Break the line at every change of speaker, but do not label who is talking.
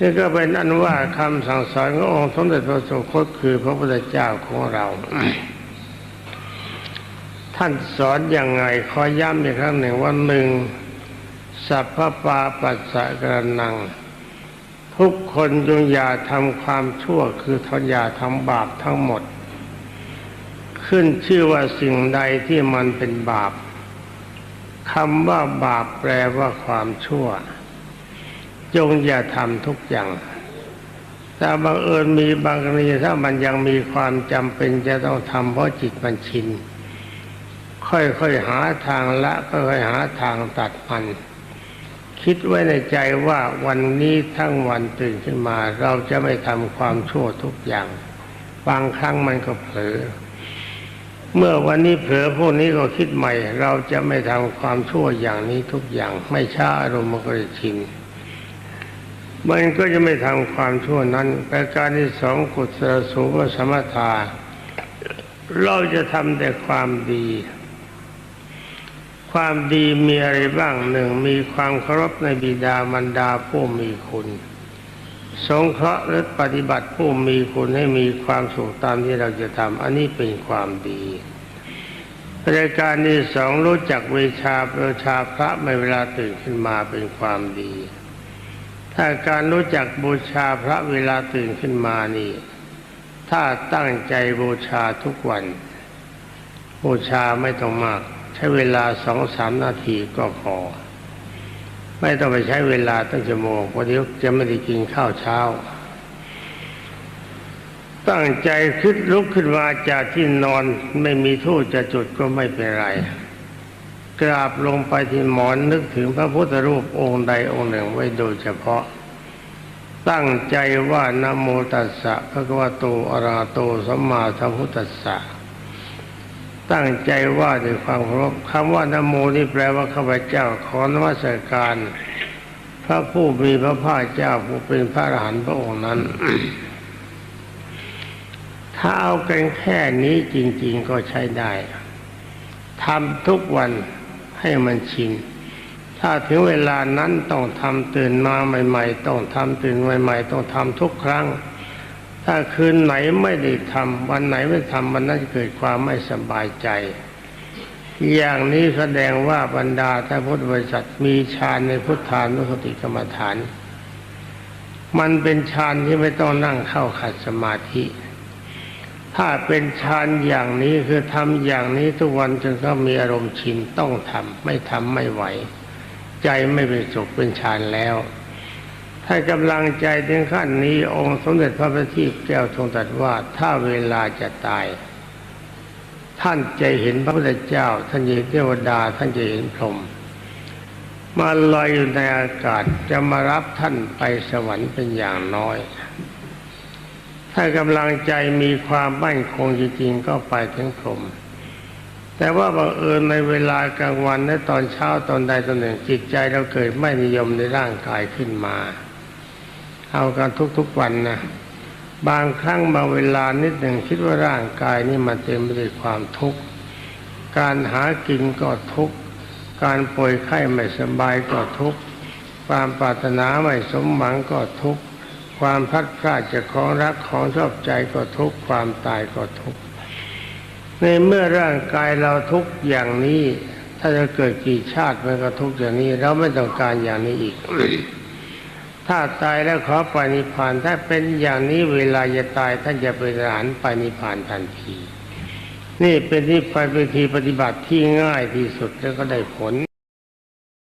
นี่ก็เป็นอันว่าคำสั่งสอนขององค์สมเด็จพระสุคตคือพระพุทธเจ้าของเรา ท่านสอนอย่างไงขอย้ำอีกครั้งหนึ่งว่าหนึ่งสัพพปาปัสสะกระนัง ทุกคนจงอย่าทำความชั่วคือทอย่าทำบาปทั้งหมด ขึ้นชื่อว่าสิ่งใดที่มันเป็นบาปคำว่าบาปแปลว่าความชั่ว จงอย่าทำทุกอย่างแต่บังเอิญมีบางกรณีถ้ามันยังมีความจำเป็นจะต้องทำเพราะจิตมันชิน ค่อยๆหาทางละค่อยๆหาทางตัดมัน คิดไว้ในใจว่าวันนี้ทั้งวันตื่นขึ้นมา เราจะไม่ทำความชั่วทุกอย่าง บางครั้งมันก็เผลอเมื่อวันนี้เผลอพวกนี้ก็คิดใหม่ เราจะไม่ทำความชั่วอย่างนี้ทุกอย่าง ไม่ช้าอารมณ์มันก็จะชิน มันก็จะไม่ทำความชั่วนั้นประการที่สองกุศลสูงสมถาเราจะทำแต่ความดี ความดีมีอะไรบ้างหนึ่งมีความเคารพในบิดามารดาผู้มีคุณ สงเคราะห์และปฏิบัติผู้มีคุณให้มีความสุขตามที่เราจะทำอันนี้เป็นความดีรายการที่สองรู้จักเวชาประชาพระในเวลาตื่นขึ้นมาเป็นความดี ถ้าการรู้จักบูชาพระเวลาตื่นขึ้นมานี่ ถ้าตั้งใจบูชาทุกวัน บูชาไม่ต้องมาก ใช้เวลาสองสามนาทีก็พอ ไม่ต้องไปใช้เวลาตั้งชั่วโมงเพราะเดี๋ยวจะไม่ได้กินข้าวเช้า ตั้งใจคิดลุกขึ้นมาจากที่นอนไม่มีทูตจะจุดก็ไม่เป็นไร กราบลงไปที่หมอนนึกถึงพระพุทธรูปองค์ใดองค์หนึ่งไว้โดยเฉพาะ ตั้งใจว่านะโมตัสสะพระกวาโตอระหะโตสัมมาสัมพุทธัสสะตั้งใจว่าด้วยความเคารพคำว่านโมนี่แปลว่าข้าพเจ้าขอนวัสการ พระผู้มีพระภาคเจ้าผู้เป็นพระอรหันต์พระองค์นั้น ถ้าเอากันแค่นี้จริง ๆก็ใช้ได้ทำทุกวัน ให้มันชิน ถ้าถึงเวลานั้นต้องทำตื่นมาใหม่ ๆ ต้องทำตื่นใหม่ ๆ ต้องทำทุกครั้ง ถ้าคืนไหนไม่ได้ทำวันไหนไม่ทำวันนั้นเกิดความไม่สบายใจ อย่างนี้แสดงว่าบรรดาท่านพุทธบริษัทมีฌานในพุทธานุสติกรรมฐาน มันเป็นฌานที่ไม่ต้องนั่งเข้าขัดสมาธิ ถ้าเป็นฌานอย่างนี้คือทำอย่างนี้ทุกวันจนเขามีอารมณ์ชินต้องทำไม่ทำไม่ไหว ใจไม่เป็นสุขเป็นฌานแล้ว ถ้ากำลังใจถึงขั้นนี้องค์สมเด็จพระบัณฑิตแก้วทรงตรัสว่าถ้าเวลาจะตาย ท่านจะเห็นพระพุทธเจ้า ท่านจะเห็นเทวดา ท่านจะเห็นพรหมมาลอยอยู่ในอากาศจะมารับท่านไปสวรรค์เป็นอย่างน้อย ถ้ากำลังใจมีความมั่นคงจริงๆ ก็ไปถึงพรหมแต่ว่าบังเอิญในเวลากลางวันและตอนเช้าตอนใดตอนหนึ่ง จิตใจเราเกิดไม่นิยมในร่างกายขึ้นมา เอากันทุกๆวันนะบางครั้งบางเวลานิดหนึ่งคิดว่าร่างกายนี่มันเต็มไปด้วยความทุกข์การหากินก็ทุกข์การป่วยไข้ไม่สบายก็ทุกข์ความปรารถนาไม่สมหวังก็ทุกข์ ความพัดพลาดจากของรักของชอบใจก็ทุกความตายก็ทุกในเมื่อร่างกายเราทุกอย่างนี้ ถ้าจะเกิดกี่ชาติมันก็ทุกอย่างนี้เราไม่ต้องการอย่างนี้อีก ถ้าตายแล้วขอไปนิพานถ้าเป็นอย่างนี้เวลาจะตายท่านจะเป็นทหารไปนิพพานทันที นี่เป็นที่ไปเป็นทีปฏิบัติที่ง่ายที่สุดแล้วก็ได้ผล